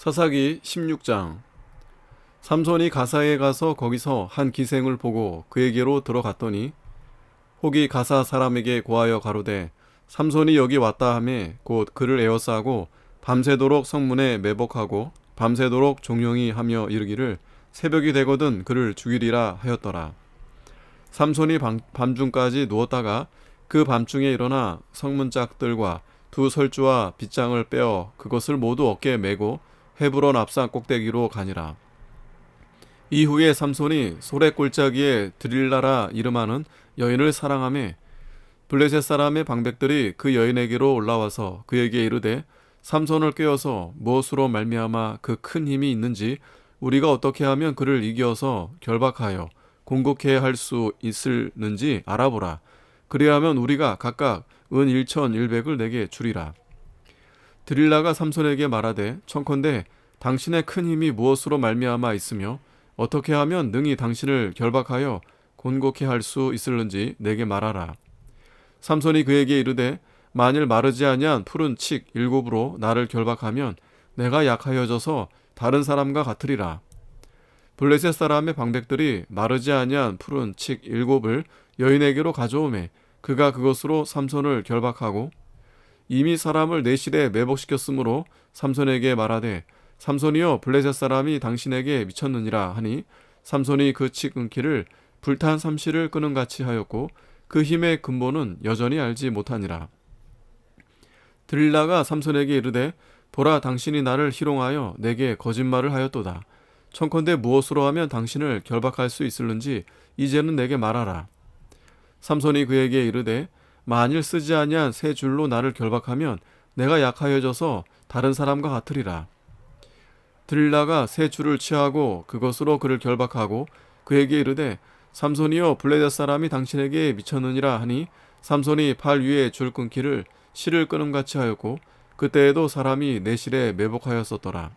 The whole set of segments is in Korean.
사사기 16장. 삼손이 가사에 가서 거기서 한 기생을 보고 그에게로 들어갔더니 혹이 가사 사람에게 고하여 가로되 삼손이 여기 왔다 하매 곧 그를 에워싸고 밤새도록 성문에 매복하고 밤새도록 종용이 하며 이르기를 새벽이 되거든 그를 죽이리라 하였더라. 삼손이 밤, 밤중까지 누웠다가 그 밤중에 일어나 성문짝들과 두 설주와 빗장을 빼어 그것을 모두 어깨에 메고 헤브론 앞산 꼭대기로 가니라. 이후에 삼손이 소래 골짜기에 드릴라라 이름하는 여인을 사랑하며 블레셋 사람의 방백들이 그 여인에게로 올라와서 그에게 이르되 삼손을 깨어서 무엇으로 말미암아 그 큰 힘이 있는지 우리가 어떻게 하면 그를 이겨서 결박하여 공격해 할 수 있을는지 알아보라. 그리하면 우리가 각각 은 1,100을 내게 주리라. 드릴라가 삼손에게 말하되 청컨대 당신의 큰 힘이 무엇으로 말미암아 있으며 어떻게 하면 능히 당신을 결박하여 곤곡해 할 수 있을는지 내게 말하라. 삼손이 그에게 이르되 만일 마르지 아니한 푸른 칙 일곱으로 나를 결박하면 내가 약하여져서 다른 사람과 같으리라. 블레셋 사람의 방백들이 마르지 아니한 푸른 칙 일곱을 여인에게로 가져오매 그가 그것으로 삼손을 결박하고 이미 사람을 내실에 매복시켰으므로 삼손에게 말하되 삼손이여 블레셋 사람이 당신에게 미쳤느니라 하니 삼손이 그치 끊기를 불탄 삼시를 끄는 같이 하였고 그 힘의 근본은 여전히 알지 못하니라. 드릴라가 삼손에게 이르되 보라 당신이 나를 희롱하여 내게 거짓말을 하였도다. 청컨대 무엇으로 하면 당신을 결박할 수 있을는지 이제는 내게 말하라. 삼손이 그에게 이르되 만일 쓰지 아니한 새 줄로 나를 결박하면 내가 약하여져서 다른 사람과 같으리라. 드릴라가 새 줄을 취하고 그것으로 그를 결박하고 그에게 이르되 삼손이여 블레셋 사람이 당신에게 미쳤느니라 하니 삼손이 팔 위에 줄 끊기를 실을 끊음 같이 하였고 그때에도 사람이 내 실에 매복하였었더라.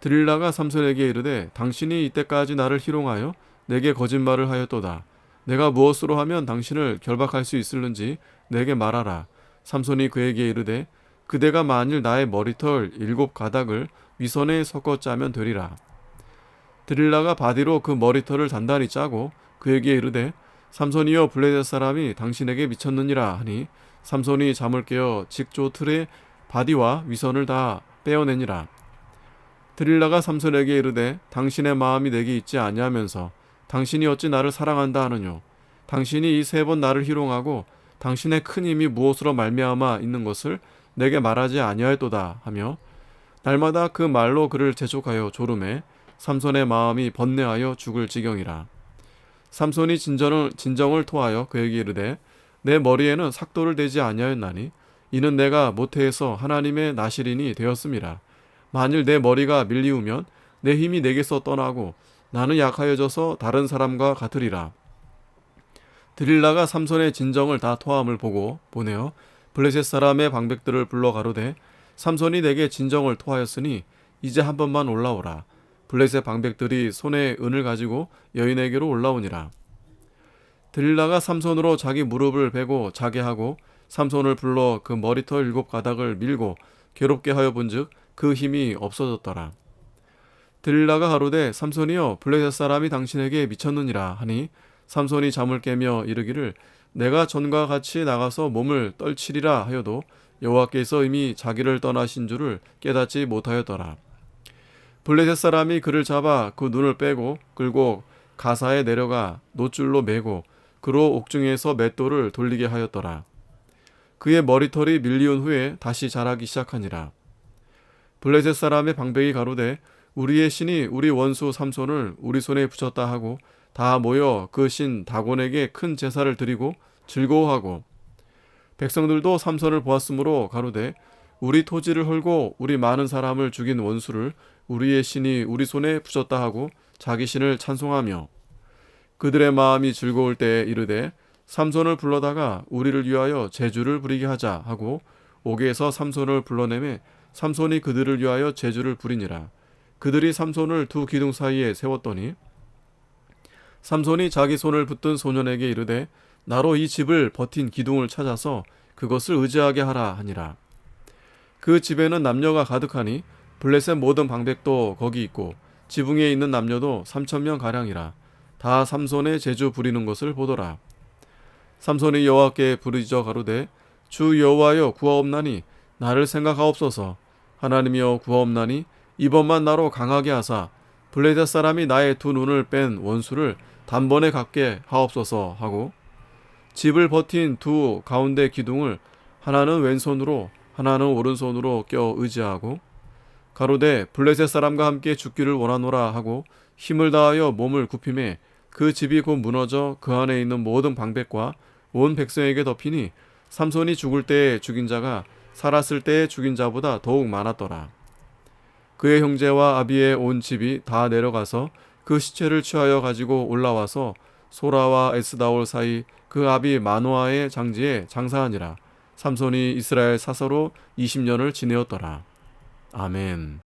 드릴라가 삼손에게 이르되 당신이 이때까지 나를 희롱하여 내게 거짓말을 하였도다. 내가 무엇으로 하면 당신을 결박할 수 있을는지 내게 말하라. 삼손이 그에게 이르되 그대가 만일 나의 머리털 일곱 가닥을 위선에 섞어 짜면 되리라. 드릴라가 바디로 그 머리털을 단단히 짜고 그에게 이르되 삼손이여 블레셋 사람이 당신에게 미쳤느니라 하니 삼손이 잠을 깨어 직조 틀에 바디와 위선을 다 빼어내니라. 드릴라가 삼손에게 이르되 당신의 마음이 내게 있지 아니하면서 당신이 어찌 나를 사랑한다 하느뇨. 당신이 이 세 번 나를 희롱하고 당신의 큰 힘이 무엇으로 말미암아 있는 것을 내게 말하지 아니하였도다 하며 날마다 그 말로 그를 재촉하여 조름해 삼손의 마음이 번뇌하여 죽을 지경이라. 삼손이 진정을, 진정을 토하여 그에게 이르되 내 머리에는 삭도를 대지 아니하였나니 이는 내가 모태에서 하나님의 나시린이 되었음이라. 만일 내 머리가 밀리우면 내 힘이 내게서 떠나고 나는 약하여져서 다른 사람과 같으리라. 드릴라가 삼손의 진정을 다 토함을 보고 보내어 블레셋 사람의 방백들을 불러 가로되 삼손이 내게 진정을 토하였으니 이제 한 번만 올라오라. 블레셋 방백들이 손에 은을 가지고 여인에게로 올라오니라. 드릴라가 삼손으로 자기 무릎을 베고 자게 하고 삼손을 불러 그 머리털 일곱 가닥을 밀고 괴롭게 하여 본즉 그 힘이 없어졌더라. 드릴라가 가로되 삼손이여 블레셋 사람이 당신에게 미쳤느니라 하니 삼손이 잠을 깨며 이르기를 내가 전과 같이 나가서 몸을 떨치리라 하여도 여호와께서 이미 자기를 떠나신 줄을 깨닫지 못하였더라. 블레셋 사람이 그를 잡아 그 눈을 빼고 끌고 가사에 내려가 노줄로 매고 그로 옥중에서 맷돌을 돌리게 하였더라. 그의 머리털이 밀리운 후에 다시 자라기 시작하니라. 블레셋 사람의 방백이 가로되 우리의 신이 우리 원수 삼손을 우리 손에 붙였다 하고 다 모여 그 신 다곤에게 큰 제사를 드리고 즐거워하고 백성들도 삼손을 보았으므로 가로되 우리 토지를 헐고 우리 많은 사람을 죽인 원수를 우리의 신이 우리 손에 붙였다 하고 자기 신을 찬송하며 그들의 마음이 즐거울 때에 이르되 삼손을 불러다가 우리를 위하여 제주를 부리게 하자 하고 옥에서 삼손을 불러내매 삼손이 그들을 위하여 제주를 부리니라 그들이 삼손을 두 기둥 사이에 세웠더니 삼손이 자기 손을 붙든 소년에게 이르되 나로 이 집을 버틴 기둥을 찾아서 그것을 의지하게 하라 하니라. 그 집에는 남녀가 가득하니 블레셋 모든 방백도 거기 있고 지붕에 있는 남녀도 삼천 명 가량이라 다 삼손의 제주 부리는 것을 보더라. 삼손이 여호와께 부르짖어 가로되 주 여호와여 구하옵나니 나를 생각하옵소서 하나님이여 구하옵나니 이번만 나로 강하게 하사 블레셋 사람이 나의 두 눈을 뺀 원수를 단번에 갚게 하옵소서 하고 집을 버틴 두 가운데 기둥을 하나는 왼손으로 하나는 오른손으로 껴 의지하고 가로되 블레셋 사람과 함께 죽기를 원하노라 하고 힘을 다하여 몸을 굽힘에 그 집이 곧 무너져 그 안에 있는 모든 방백과 온 백성에게 덮이니 삼손이 죽을 때에 죽인 자가 살았을 때에 죽인 자보다 더욱 많았더라. 그의 형제와 아비의 온 집이 다 내려가서 그 시체를 취하여 가지고 올라와서 소라와 에스다올 사이 그 아비 마노아의 장지에 장사하니라. 삼손이 이스라엘 사서로 20년을 지내었더라. 아멘.